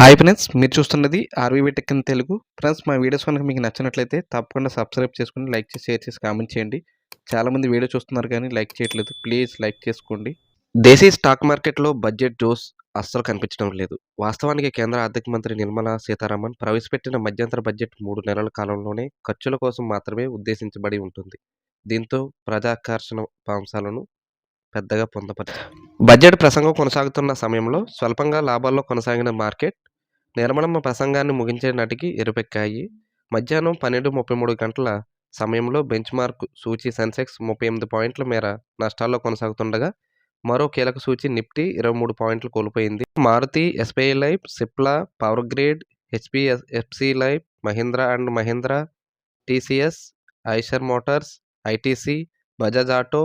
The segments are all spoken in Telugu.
హాయ్ ఫ్రెండ్స్ మీరు చూస్తున్నది RVV tech in Telugu. Friends మా వీడియోస్ కనుక మీకు నచ్చినట్లయితే తప్పకుండా సబ్స్క్రైబ్ చేసుకుని లైక్ చేసి షేర్ చేసి కామెంట్ చేయండి. చాలామంది వీడియో చూస్తున్నారు కానీ లైక్ చేయట్లేదు. ప్లీజ్ లైక్ చేసుకోండి. దేశీయ స్టాక్ మార్కెట్లో బడ్జెట్ జోస్ అస్సలు కనిపించడం లేదు. వాస్తవానికి కేంద్ర ఆర్థిక మంత్రి నిర్మలా సీతారామన్ ప్రవేశపెట్టిన మధ్యంతర బడ్జెట్ మూడు నెలల కాలంలోనే ఖర్చుల కోసం మాత్రమే ఉద్దేశించబడి ఉంటుంది. దీంతో ప్రజాకర్షణ అంశాలను పెద్దగా పొందపరిచారు. బడ్జెట్ ప్రసంగం కొనసాగుతున్న సమయంలో స్వల్పంగా లాభాల్లో కొనసాగిన మార్కెట్ నిర్మలమ్మ ప్రసంగాన్ని ముగించే నాటికి ఎరుపెక్కాయి. మధ్యాహ్నం పన్నెండు ముప్పై మూడు గంటల సమయంలో బెంచ్ మార్క్ సూచి సెన్సెక్స్ ముప్పై ఎనిమిది పాయింట్ల మేర నష్టాల్లో కొనసాగుతుండగా మరో కీలక సూచి నిఫ్టీ ఇరవై మూడు పాయింట్లు కోల్పోయింది. Maruti SBI Life Cipla Power Grid HDFC Life Mahindra and Mahindra TCS Eicher Motors ITC Bajaj Auto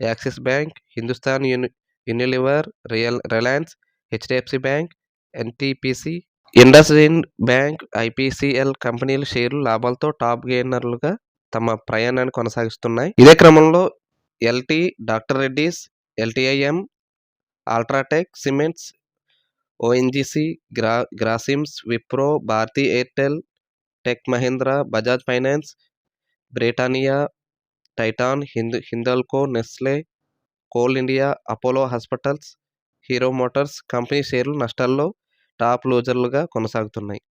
Axis Bank Hindustan uni Unilever real Reliance HDFC Bank NTPC IndusInd bank IPCL కంపెనీల షేర్లు లాభాలతో టాప్ గెయినర్లుగా తమ ప్రయాణాన్ని కొనసాగిస్తున్నాయి. ఇదే క్రమంలో LT doctor Reddy's LTIM UltraTech cements ONGC గ్రా Grasims Wipro Bharti Airtel tech Mahindra Bajaj finance Britannia Titan Hind Hindalco Nestle coal India Apollo hospitals Hero motors company షేర్లు నష్టాల్లో టాప్ లూజర్లుగా కొనసాగుతున్నాయి.